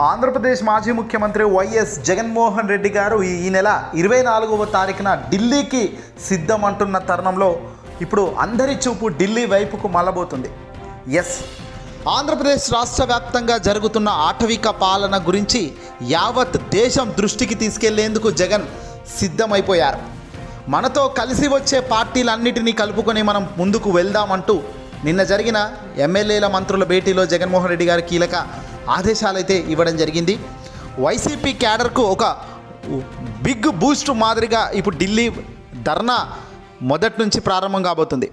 ఆంధ్రప్రదేశ్ మాజీ ముఖ్యమంత్రి వైఎస్ జగన్మోహన్ రెడ్డి గారు ఈ నెల ఇరవై నాలుగవ తారీఖున ఢిల్లీకి సిద్ధం అంటున్న తరుణంలో ఇప్పుడు అందరి చూపు ఢిల్లీ వైపుకు మళ్ళబోతుంది. ఎస్ ఆంధ్రప్రదేశ్ రాష్ట్ర వ్యాప్తంగా జరుగుతున్న ఆటవిక పాలన గురించి యావత్ దేశం దృష్టికి తీసుకెళ్ళేందుకు జగన్ సిద్ధమైపోయారు. మనతో కలిసి వచ్చే పార్టీలన్నిటినీ కలుపుకొని మనం ముందుకు వెళ్దామంటూ నిన్న జరిగిన ఎమ్మెల్యేల మంత్రుల భేటీలో జగన్మోహన్ రెడ్డి గారు కీలక ఆదేశాలైతే ఇవ్వడం జరిగింది. వైసీపీ క్యాడర్కు ఒక బిగ్ బూస్ట్ మాదిరిగా ఇప్పుడు ఢిల్లీ ధర్నా మొదటి నుంచి ప్రారంభం కాబోతుంది.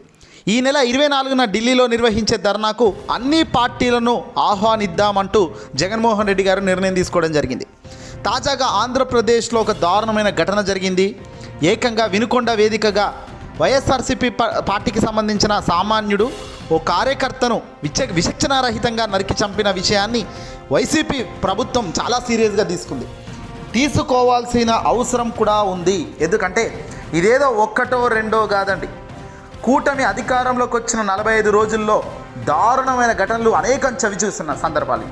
ఈ నెల ఇరవై నాలుగున ఢిల్లీలో నిర్వహించే ధర్నాకు అన్ని పార్టీలను ఆహ్వానిద్దామంటూ జగన్మోహన్ రెడ్డి గారు నిర్ణయం తీసుకోవడం జరిగింది. తాజాగా ఆంధ్రప్రదేశ్లో ఒక దారుణమైన ఘటన జరిగింది. ఏకంగా వినుకొండ వేదికగా వైఎస్ఆర్సీపీ పార్టీకి సంబంధించిన సామాన్యుడు ఓ కార్యకర్తను విచ విచక్షణారహితంగా నరికి చంపిన విషయాన్ని వైసీపీ ప్రభుత్వం చాలా సీరియస్గా తీసుకుంది. తీసుకోవాల్సిన అవసరం కూడా ఉంది. ఎందుకంటే ఇదేదో ఒక్కటో రెండో కాదండి. కూటమి అధికారంలోకి వచ్చిన నలభై ఐదు రోజుల్లో దారుణమైన ఘటనలు అనేకం చవి చూస్తున్న సందర్భాలు.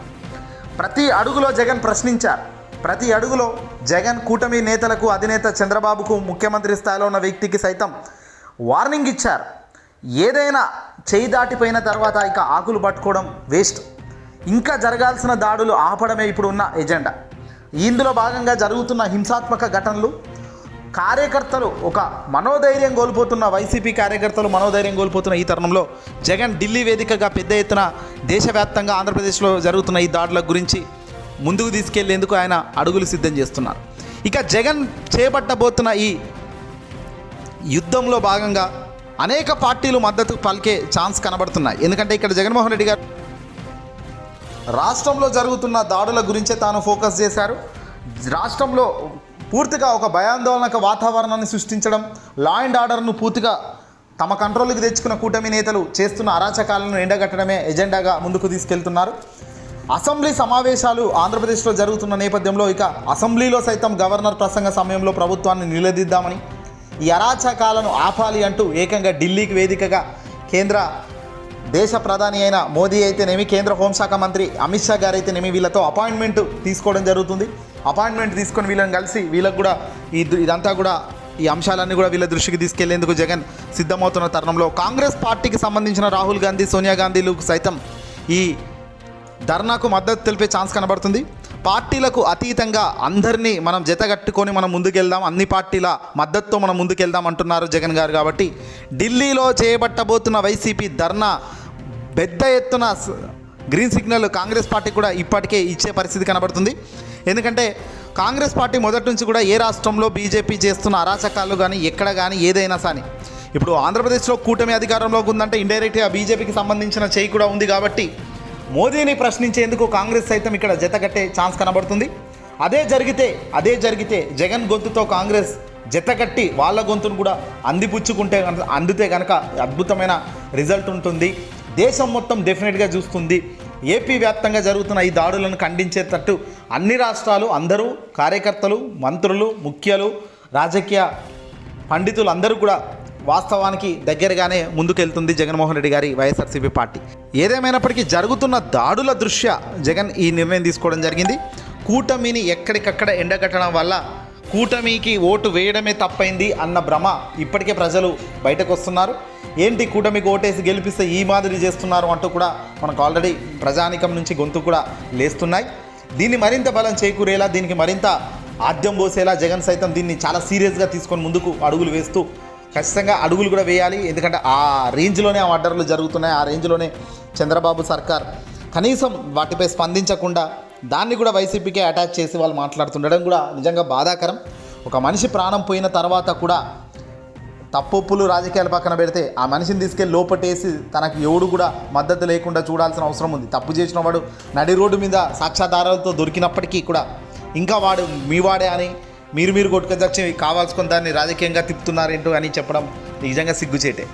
ప్రతి అడుగులో జగన్ ప్రశ్నించారు. ప్రతి అడుగులో జగన్ కూటమి నేతలకు అధినేత చంద్రబాబుకు ముఖ్యమంత్రి స్థాయిలో ఉన్న వ్యక్తికి సైతం వార్నింగ్ ఇచ్చారు. ఏదైనా చేయి దాటిపోయిన తర్వాత ఇక ఆకులు పట్టుకోవడం వేస్ట్. ఇంకా జరగాల్సిన దాడులు ఆపడమే ఇప్పుడు ఉన్న ఎజెండా. ఇందులో భాగంగా జరుగుతున్న హింసాత్మక ఘటనలు కార్యకర్తలు ఒక మనోధైర్యం కోల్పోతున్న వైసీపీ కార్యకర్తలు మనోధైర్యం కోల్పోతున్న ఈ తరుణంలో జగన్ ఢిల్లీ వేదికగా పెద్ద ఎత్తున దేశవ్యాప్తంగా ఆంధ్రప్రదేశ్లో జరుగుతున్న ఈ దాడుల గురించి ముందుకు తీసుకెళ్ళేందుకు ఆయన అడుగులు సిద్ధం చేస్తున్నారు. ఇక జగన్ చేపట్టబోతున్న ఈ యుద్ధంలో భాగంగా అనేక పార్టీలు మద్దతు పలికే ఛాన్స్ కనబడుతున్నాయి. ఎందుకంటే ఇక్కడ జగన్మోహన్ రెడ్డి గారు రాష్ట్రంలో జరుగుతున్న దాడుల గురించే తాను ఫోకస్ చేశారు. రాష్ట్రంలో పూర్తిగా ఒక భయాందోళనక వాతావరణాన్ని సృష్టించడం లా అండ్ ఆర్డర్ను పూర్తిగా తమ కంట్రోల్కి తెచ్చుకున్న కూటమి నేతలు చేస్తున్న అరాచకాలను ఎండగట్టడమే ఎజెండాగా ముందుకు తీసుకెళ్తున్నారు. అసెంబ్లీ సమావేశాలు ఆంధ్రప్రదేశ్లో జరుగుతున్న నేపథ్యంలో ఇక అసెంబ్లీలో సైతం గవర్నర్ ప్రసంగ సమయంలో ప్రభుత్వాన్ని నిలదీద్దామని ఈ అరాచకాలను ఆపాలి అంటూ ఏకంగా ఢిల్లీకి వేదికగా కేంద్ర దేశ ప్రధాని అయిన మోదీ అయితేనేమి కేంద్ర హోంశాఖ మంత్రి అమిత్ షా గారు అయితేనేమి వీళ్ళతో అపాయింట్మెంట్ తీసుకోవడం జరుగుతుంది. అపాయింట్మెంట్ తీసుకొని వీళ్ళని కలిసి వీళ్ళకు కూడా ఈ ఇదంతా కూడా ఈ అంశాలన్నీ కూడా వీళ్ళ దృష్టికి తీసుకెళ్ళేందుకు జగన్ సిద్ధమవుతున్న తరుణంలో కాంగ్రెస్ పార్టీకి సంబంధించిన రాహుల్ గాంధీ సోనియా గాంధీలు సైతం ఈ ధర్నాకు మద్దతు తెలిపే ఛాన్స్ కనబడుతుంది. పార్టీలకు అతీతంగా అందరినీ మనం జతగట్టుకొని మనం ముందుకెళ్దాం అన్ని పార్టీల మద్దతుతో మనం ముందుకెళ్దాం అంటున్నారు జగన్ గారు కాబట్టి ఢిల్లీలో చేయబట్టబోతున్న వైసీపీ ధర్నా పెద్ద ఎత్తున గ్రీన్ సిగ్నల్ కాంగ్రెస్ పార్టీ కూడా ఇప్పటికే ఇచ్చే పరిస్థితి కనబడుతుంది. ఎందుకంటే కాంగ్రెస్ పార్టీ మొదటి నుంచి కూడా ఏ రాష్ట్రంలో బీజేపీ చేస్తున్న అరాచకాలు కానీ ఎక్కడ కానీ ఏదైనా కానీ ఇప్పుడు ఆంధ్రప్రదేశ్లో కూటమి అధికారంలోకి ఉందంటే ఇండైరెక్ట్గా బీజేపీకి సంబంధించిన చేయి కూడా ఉంది కాబట్టి మోదీని ప్రశ్నించేందుకు కాంగ్రెస్ సైతం ఇక్కడ జతగట్టే ఛాన్స్ కనబడుతుంది. అదే జరిగితే అదే జరిగితే జగన్ గొంతుతో కాంగ్రెస్ జతకట్టి వాళ్ళ గొంతును కూడా అందిపుచ్చుకుంటే అందితే కనుక అద్భుతమైన రిజల్ట్ ఉంటుంది. దేశం మొత్తం డెఫినెట్గా చూస్తుంది. ఏపీ వ్యాప్తంగా జరుగుతున్న ఈ దాడులను ఖండించేటట్టు అన్ని రాష్ట్రాలు అందరూ కార్యకర్తలు మంత్రులు ముఖ్యులు రాజకీయ పండితులు అందరూ కూడా వాస్తవానికి దగ్గరగానే ముందుకెళ్తుంది జగన్మోహన్ రెడ్డి గారి వైఎస్ఆర్సీపీ పార్టీ. ఏదేమైనప్పటికీ జరుగుతున్న దాడుల దృష్ట్యా జగన్ ఈ నిర్ణయం తీసుకోవడం జరిగింది. కూటమిని ఎక్కడికక్కడ ఎండగట్టడం వల్ల కూటమికి ఓటు వేయడమే తప్పైంది అన్న భ్రమ ఇప్పటికే ప్రజలు బయటకు వస్తున్నారు ఏంటి కూటమికి ఓటేసి గెలిపిస్తే ఈ మాదిరి చేస్తున్నారు అంటూ కూడా మనకు ఆల్రెడీ ప్రజానికం నుంచి గొంతు కూడా లేస్తున్నాయి. దీన్ని మరింత బలం చేకూరేలా దీనికి మరింత ఆద్యం పోసేలా జగన్ సైతం దీన్ని చాలా సీరియస్గా తీసుకొని ముందుకు అడుగులు వేస్తూ ఖచ్చితంగా అడుగులు కూడా వేయాలి. ఎందుకంటే ఆ రేంజ్లోనే ఆ ఆర్డర్లు జరుగుతున్నాయి. ఆ రేంజ్లోనే చంద్రబాబు సర్కార్ కనీసం వాటిపై స్పందించకుండా దాన్ని కూడా వైసీపీకే అటాచ్ చేసి వాళ్ళు మాట్లాడుతుండడం కూడా నిజంగా బాధాకరం. ఒక మనిషి ప్రాణం పోయిన తర్వాత కూడా తప్పొప్పులు రాజకీయాల పక్కన పెడితే ఆ మనిషిని తీసుకెళ్ళి లోపటేసి తనకు ఎవడు కూడా మద్దతు లేకుండా చూడాల్సిన అవసరం ఉంది. తప్పు చేసిన వాడు నడి రోడ్డు మీద సాక్ష్యాధారాలతో దొరికినప్పటికీ కూడా ఇంకా వాడు మీ వాడే అని మీరు మీరు కొట్టుకొచ్చి కావాల్సుకొని దాన్ని రాజకీయంగా తిప్పుతున్నారేంటో అని చెప్పడం నిజంగా సిగ్గుచేటే.